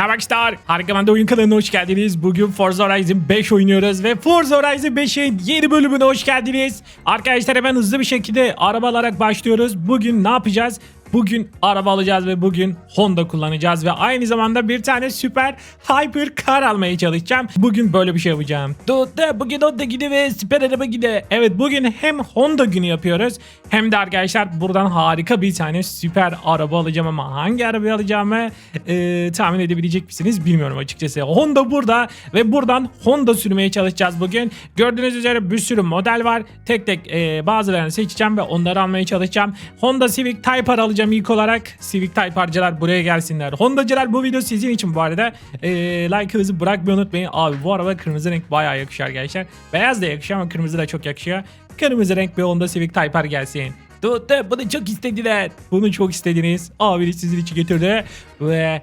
Merhaba arkadaşlar. Harika Bende Oyun kanalına hoş geldiniz. Bugün Forza Horizon 5 oynuyoruz ve Forza Horizon 5'in yeni bölümüne hoş geldiniz. Arkadaşlar hemen hızlı bir şekilde araba alarak başlıyoruz. Bugün ne yapacağız? Bugün araba alacağız ve bugün Honda kullanacağız ve aynı zamanda bir tane süper hyper car almaya çalışacağım. Bugün böyle bir şey yapacağım. Dotta bugün Honda gidi ve süper araba gidi. Evet bugün hem Honda günü yapıyoruz hem de arkadaşlar buradan harika bir tane süper araba alacağım ama hangi arabayı alacağımı e, tahmin edebilecek misiniz bilmiyorum açıkçası. Honda burada ve buradan Honda sürmeye çalışacağız bugün. Gördüğünüz üzere bir sürü model var. Tek tek e, bazılarını seçeceğim ve onları almaya çalışacağım. Honda Civic Type R alacağım ilk olarak. Civic Type R'cılar buraya gelsinler. Hondacılar bu video sizin için bu arada. E, like'ınızı bırakmayı unutmayın. Abi bu araba kırmızı renk bayağı yakışıyor arkadaşlar. Beyaz da yakışıyor ama kırmızı da çok yakışıyor. Kırmızı renk bir Honda Civic Type R gelsin. Tuttu bunu çok istediler. Bunu çok istediniz. Abi sizin için getirdi. Ve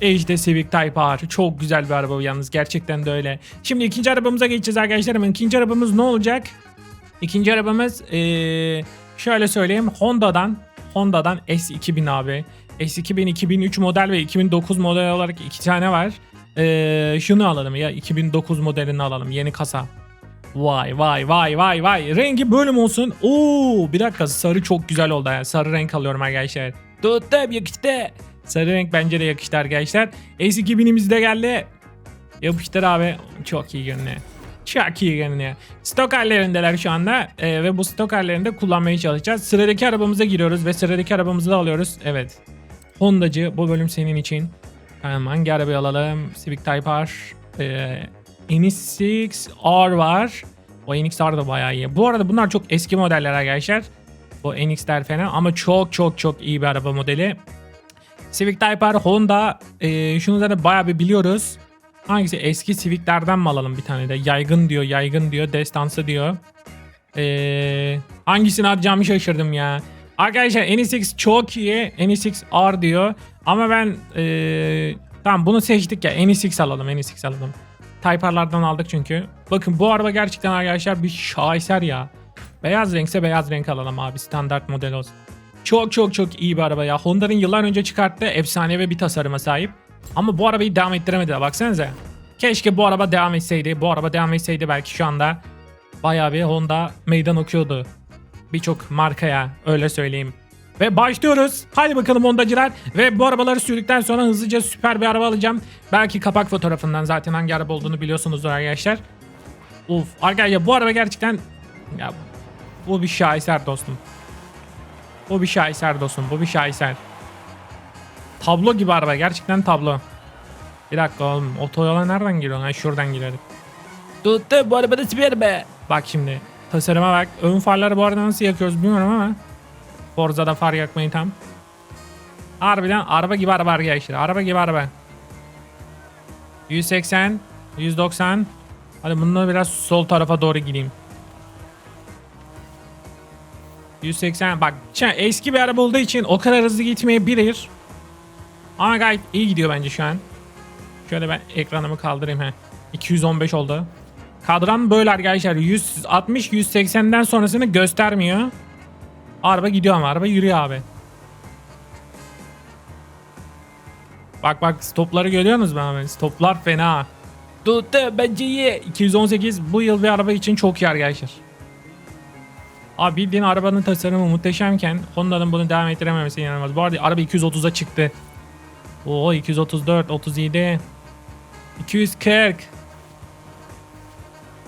işte Civic Type R. Çok güzel bir araba yalnız. Gerçekten de öyle. Şimdi ikinci arabamıza geçeceğiz arkadaşlar. Hemen ikinci arabamız ne olacak? İkinci arabamız eee, şöyle söyleyeyim. Honda'dan Honda'dan S2000 abi. S2000 2003 model ve 2009 model olarak iki tane var. Eee, şunu alalım ya 2009 modelini alalım. Yeni kasa. Vay vay vay vay vay. Rengi bölüm olsun. Oo bir dakika sarı çok güzel oldu. Yani. Sarı renk alıyorum arkadaşlar. Tuttum yakıştı. Sarı renk bence de yakıştı arkadaşlar. S2000'imiz de geldi. Yapıştır abi. Çok iyi görünüyor. Çok iyi görünüyor. Stok hallerindeler şu anda Ee, ve bu stok hallerinde kullanmaya çalışacağız. Sıradaki arabamıza giriyoruz ve sıradaki arabamızı da alıyoruz. Evet. Hondacı bu bölüm senin için. Tamam hangi arabayı alalım? Civic Type R. Ee, NX6R var. O NXR da bayağı iyi. Bu arada bunlar çok eski modeller arkadaşlar. Bu NX'ler falan ama çok çok çok iyi bir araba modeli. Civic Type R Honda e, şunu da bayağı bir biliyoruz. Hangisi eski Civic'lerden mi alalım bir tane de? Yaygın diyor, yaygın diyor, destansı diyor. Ee, hangisini alacağımı şaşırdım ya. Arkadaşlar NSX çok iyi. NSX R diyor. Ama ben ee, tamam bunu seçtik ya. NSX alalım, NSX alalım. Type R'lardan aldık çünkü. Bakın bu araba gerçekten arkadaşlar bir şaheser ya. Beyaz renkse beyaz renk alalım abi. Standart model olsun. Çok çok çok iyi bir araba ya. Honda'nın yıllar önce çıkarttığı efsanevi bir tasarıma sahip. Ama bu arabayı devam ettiremediler baksanıza. Keşke bu araba devam etseydi. Bu araba devam etseydi belki şu anda bayağı bir Honda meydan okuyordu. Birçok markaya öyle söyleyeyim. Ve başlıyoruz. Hadi bakalım Hondacılar. Ve bu arabaları sürdükten sonra hızlıca süper bir araba alacağım. Belki kapak fotoğrafından zaten hangi araba olduğunu biliyorsunuzdur arkadaşlar. Uf arkadaşlar bu araba gerçekten ya bu bir şaheser dostum. Bu bir şaheser dostum. Bu bir şaheser. Tablo gibi araba. Gerçekten tablo. Bir dakika oğlum. Otoyola nereden giriyorsun? Ha şuradan giriyorduk. Tuttu bu arabada süper be. Bak şimdi. Tasarıma bak. Ön farları bu arada nasıl yakıyoruz bilmiyorum ama. Forza'da far yakmayı tam. Harbiden araba gibi araba arkadaşlar. Araba gibi araba. 180. 190. Hadi bunu biraz sol tarafa doğru gideyim. 180 bak eski bir araba olduğu için o kadar hızlı gitmeyebilir. Ama gayet iyi gidiyor bence şu an. Şöyle ben ekranımı kaldırayım he. 215 oldu. Kadran böyle arkadaşlar 160 180'den sonrasını göstermiyor. Araba gidiyor ama araba yürüyor abi. Bak bak stopları görüyorsunuz mu abi? Stoplar fena. Tuttu bence iyi. 218 bu yıl bir araba için çok iyi arkadaşlar. Abi bildiğin arabanın tasarımı muhteşemken Honda'nın bunu devam ettirememesi inanılmaz. Bu arada araba 230'a çıktı. Oo 234, 37, 240.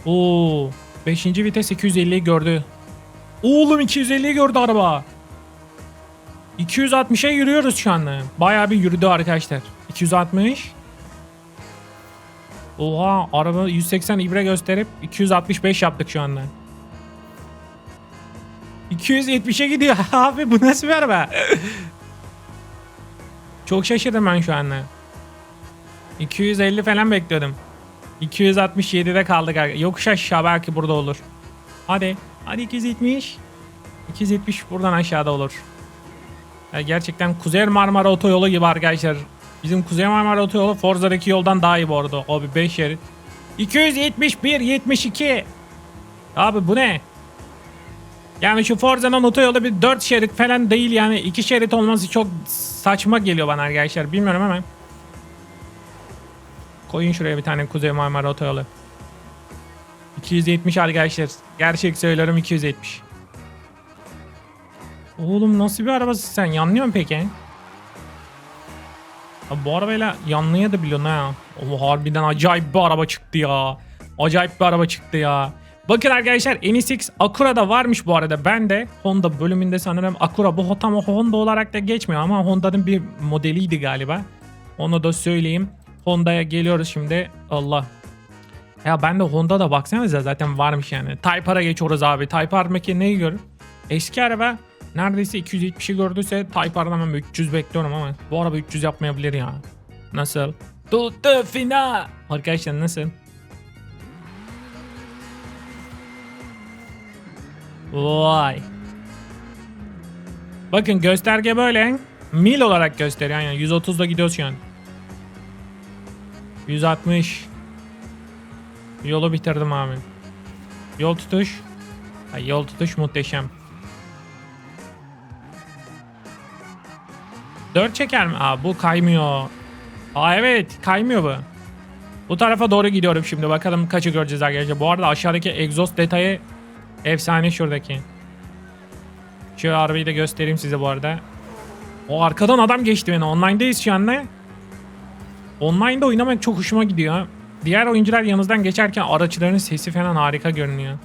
Oo 5. vites 250'yi gördü. Oğlum 250'yi gördü araba. 260'a yürüyoruz şu anda. Bayağı bir yürüdü arkadaşlar. 260. Oha araba 180 ibre gösterip 265 yaptık şu anda. 270'e gidiyor abi bu nasıl bir araba? Çok şaşırdım ben şu anda. 250 falan bekliyordum. 267'de kaldık. Yokuş aşağı belki burada olur. Hadi. Hadi 270. 270 buradan aşağıda olur. Ya gerçekten Kuzey Marmara Otoyolu gibi arkadaşlar. Bizim Kuzey Marmara Otoyolu Forza'daki yoldan daha iyi bu arada. O bir 5 şerit. 271, 72. Abi bu ne? Yani şu Forza'nın otoyolu bir 4 şerit falan değil yani 2 şerit olması çok saçma geliyor bana arkadaşlar bilmiyorum ama Koyun şuraya bir tane Kuzey Marmara Otoyolu. 270 arkadaşlar. Gerçek söylüyorum 270. Oğlum nasıl bir arabasın sen? Yanlıyor mu peki? Ya bu arabayla yanlaya da biliyorsun ha. O harbiden acayip bir araba çıktı ya. Acayip bir araba çıktı ya. Bakın arkadaşlar NSX Acura da varmış bu arada. Ben de Honda bölümünde sanırım Acura bu tam Honda olarak da geçmiyor ama Honda'nın bir modeliydi galiba. Onu da söyleyeyim. Honda'ya geliyoruz şimdi. Allah. Ya ben de Honda'da baksanıza zaten varmış yani. Type R'a geçiyoruz abi. Type R meki neyi görür? Eski araba neredeyse 270'i gördüyse Type R'dan ben 300 bekliyorum ama bu araba 300 yapmayabilir ya. Nasıl? Tuttu fina. Arkadaşlar nasıl? Vay. Bakın gösterge böyle. Mil olarak gösteriyor. Yani 130'da gidiyoruz şu an. 160. Yolu bitirdim abi. Yol tutuş. Ay, yol tutuş muhteşem. 4 çeker mi? Aa bu kaymıyor. Aa evet kaymıyor bu. Bu tarafa doğru gidiyorum şimdi. Bakalım kaçı göreceğiz arkadaşlar. Bu arada aşağıdaki egzoz detayı efsane şuradaki. Şu arabayı da göstereyim size bu arada. O arkadan adam geçti beni. Online'dayız şu anda. Online'da oynamak çok hoşuma gidiyor. Diğer oyuncular yanınızdan geçerken araçların sesi falan harika görünüyor.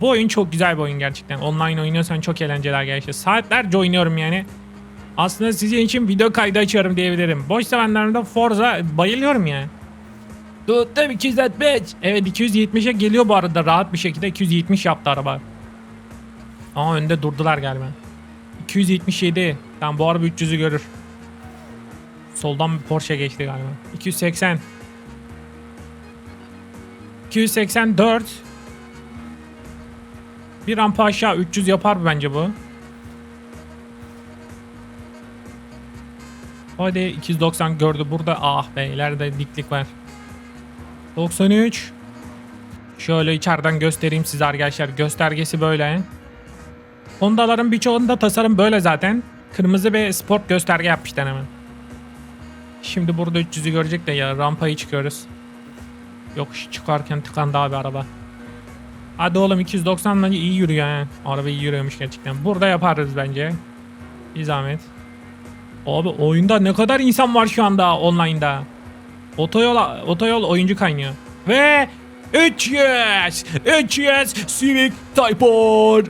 Bu oyun çok güzel bir oyun gerçekten. Online oynuyorsan çok eğlenceli arkadaşlar. Saatlerce oynuyorum yani. Aslında sizin için video kaydı açıyorum diyebilirim. Boş zamanlarımda Forza bayılıyorum ya. Tuttum 270. Evet 270'e geliyor bu arada rahat bir şekilde 270 yaptı araba. Ama önde durdular galiba. 277. Tamam bu araba 300'ü görür. Soldan bir Porsche geçti galiba. 280. 284. Bir rampa aşağı 300 yapar bence bu. Hadi 290 gördü burada. Ah be ileride diklik var. 93. Şöyle içeriden göstereyim size arkadaşlar. Göstergesi böyle. Honda'ların birçoğunda tasarım böyle zaten. Kırmızı bir sport gösterge yapmışlar hemen. Şimdi burada 300'ü görecek de ya rampayı çıkıyoruz. Yokuş çıkarken tıkandı abi araba. Hadi oğlum 290 bence iyi yürüyor ha. Araba iyi yürüyormuş gerçekten. Burada yaparız bence. Bir zahmet. Abi oyunda ne kadar insan var şu anda online'da. Otoyol, otoyol oyuncu kaynıyor. Ve 300 300 Civic Type R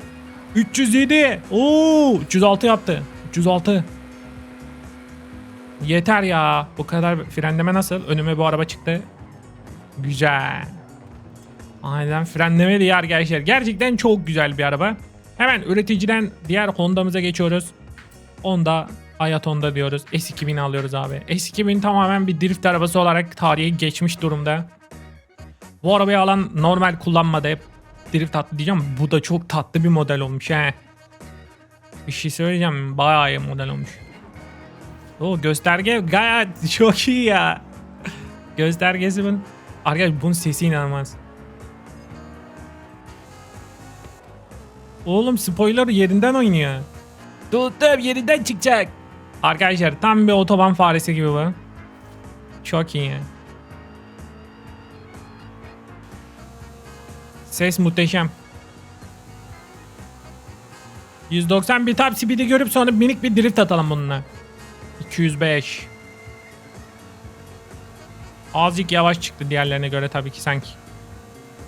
307 Oo 306 yaptı. 306 Yeter ya. Bu kadar frenleme nasıl? Önüme bu araba çıktı. Güzel. Aynen frenleme diye arkadaşlar gerçekten çok güzel bir araba. Hemen üreticiden diğer Honda'mıza geçiyoruz. Honda Hayat Honda diyoruz. S2000 alıyoruz abi. S2000 tamamen bir drift arabası olarak tarihe geçmiş durumda. Bu arabayı alan normal kullanmadı hep drift attı diyeceğim. Bu da çok tatlı bir model olmuş he. Bir şey söyleyeceğim. Bayağı iyi model olmuş. O gösterge gayet çok iyi ya. Göstergesi bunun. Arkadaşlar bunun sesi inanılmaz. Oğlum spoiler yerinden oynuyor. Tuttum yerinden çıkacak. Arkadaşlar tam bir otoban faresi gibi bu. Çok iyi. Ses muhteşem. 190 bir top speed'i görüp sonra minik bir drift atalım bununla. 205. Azıcık yavaş çıktı diğerlerine göre tabii ki sanki.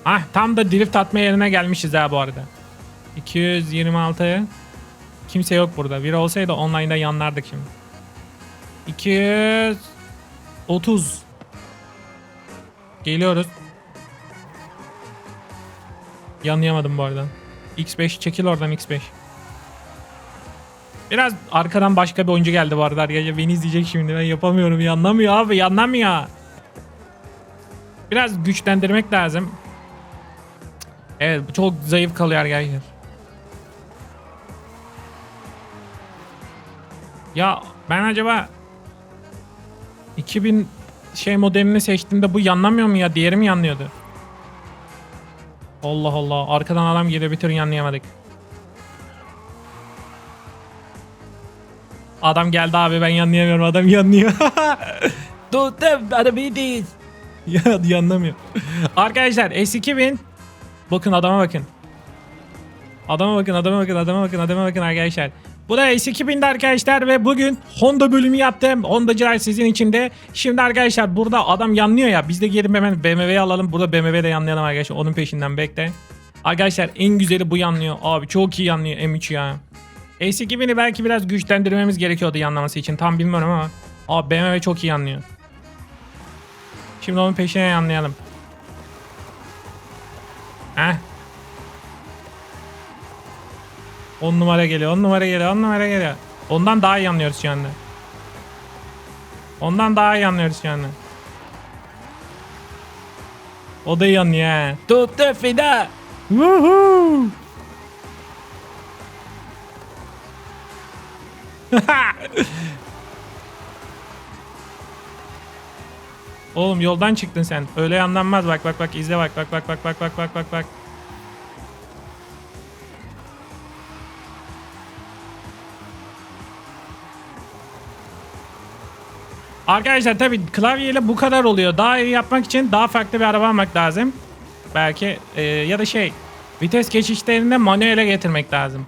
Ah tam da drift atma yerine gelmişiz ha bu arada. 226. Kimse yok burada. Biri olsaydı online'da yanlardık şimdi. 230. Geliyoruz. Yanlayamadım bu arada. X5 çekil oradan X5. Biraz arkadan başka bir oyuncu geldi bu arada. Arkadaşlar beni izleyecek şimdi. Ben yapamıyorum. Yanlamıyor abi. Yanlamıyor. Biraz güçlendirmek lazım. Evet çok zayıf kalıyor arkadaşlar. Ya ben acaba 2000 şey modelini seçtiğimde bu yanlamıyor mu ya? Diğeri mi yanlıyordu? Allah Allah. Arkadan adam geliyor bir türlü yanlayamadık. Adam geldi abi ben yanlayamıyorum. Adam yanlıyor. Tuttum arabayı değil. ya yanlamıyor. Arkadaşlar S2000 bakın adama bakın. Adama bakın, adama bakın, adama bakın, adama bakın arkadaşlar. Bu da S2000'de arkadaşlar ve bugün Honda bölümü yaptım. Hondacılar sizin içinde. Şimdi arkadaşlar burada adam yanlıyor ya. Biz de gelip hemen BMW'yi alalım. Burada BMW'de yanlayalım arkadaşlar. Onun peşinden bekle. Arkadaşlar en güzeli bu yanlıyor. Abi çok iyi yanlıyor M3 ya. S2000'i belki biraz güçlendirmemiz gerekiyordu yanlaması için. Tam bilmiyorum ama. Abi BMW çok iyi yanlıyor. Şimdi onun peşine yanlayalım. Heh. 10 numara geliyor, 10 numara geliyor, 10 numara geliyor. Ondan daha iyi anlıyoruz şu anda. Ondan daha iyi anlıyoruz şu anda. O da iyi anlıyor ha. Tuttu fida. Woohoo. Oğlum yoldan çıktın sen. Öyle yanlanmaz. Bak bak bak izle bak bak bak bak bak bak bak bak bak. Arkadaşlar tabi klavyeyle bu kadar oluyor. Daha iyi yapmak için daha farklı bir araba almak lazım. Belki e, ya da şey vites geçişlerinde manuele getirmek lazım.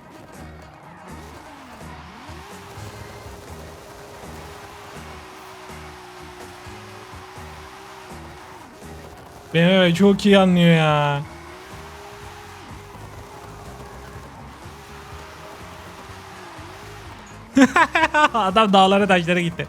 BMW çok iyi anlıyor ya. Adam dağlara taşlara gitti.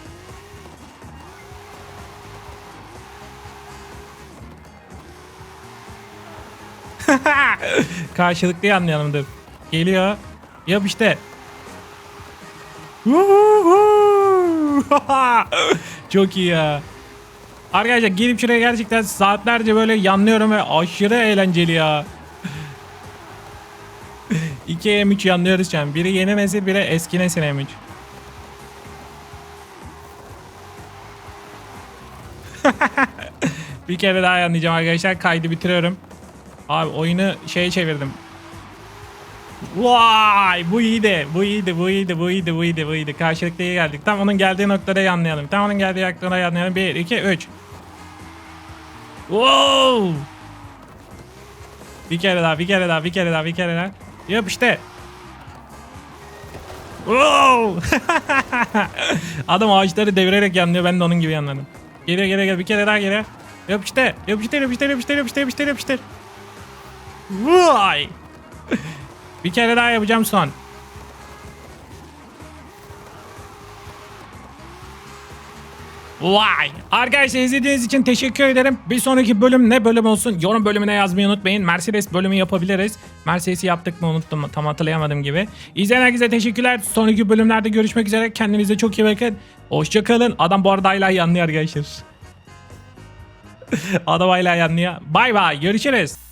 Karşılıklı yanlayalım dur. Geliyor. Yap işte. Çok iyi ya. Arkadaşlar gelip şuraya gerçekten saatlerce böyle yanlıyorum ve aşırı eğlenceli ya. 2 M3 yanlıyoruz şu. Biri yeni nesil, biri eski nesil M3. bir kere daha yanlayacağım arkadaşlar. Kaydı bitiriyorum. Abi oyunu şeye çevirdim. Vay bu iyiydi. Bu iyiydi. Bu iyiydi. Bu iyiydi. Bu iyiydi. Bu iyiydi. Karşılıklı iyi geldik. Tam onun geldiği noktada yanlayalım. Tam onun geldiği noktada yanlayalım. 1, 2, 3. Wow. Bir kere daha, bir kere daha, bir kere daha, bir kere daha. Yap işte. Wow. Adam ağaçları devirerek yanlıyor. Ben de onun gibi yanladım. Geliyor, geliyor, geliyor. Bir kere daha geliyor. Yapıştır, yapıştır, yapıştır, yapıştır, yapıştır, yapıştır, yapıştır. Vay. bir kere daha yapacağım son. Vay! Arkadaşlar izlediğiniz için teşekkür ederim. Bir sonraki bölüm ne bölüm olsun yorum bölümüne yazmayı unutmayın. Mercedes bölümü yapabiliriz. Mercedes'i yaptık mı unuttum tam hatırlayamadım gibi. İzleyen herkese teşekkürler. Sonraki bölümlerde görüşmek üzere. Kendinize çok iyi bakın. Hoşçakalın. Adam bu arada hala yanlıyor arkadaşlar. Adam hala yanlıyor. Bay bay. Görüşürüz.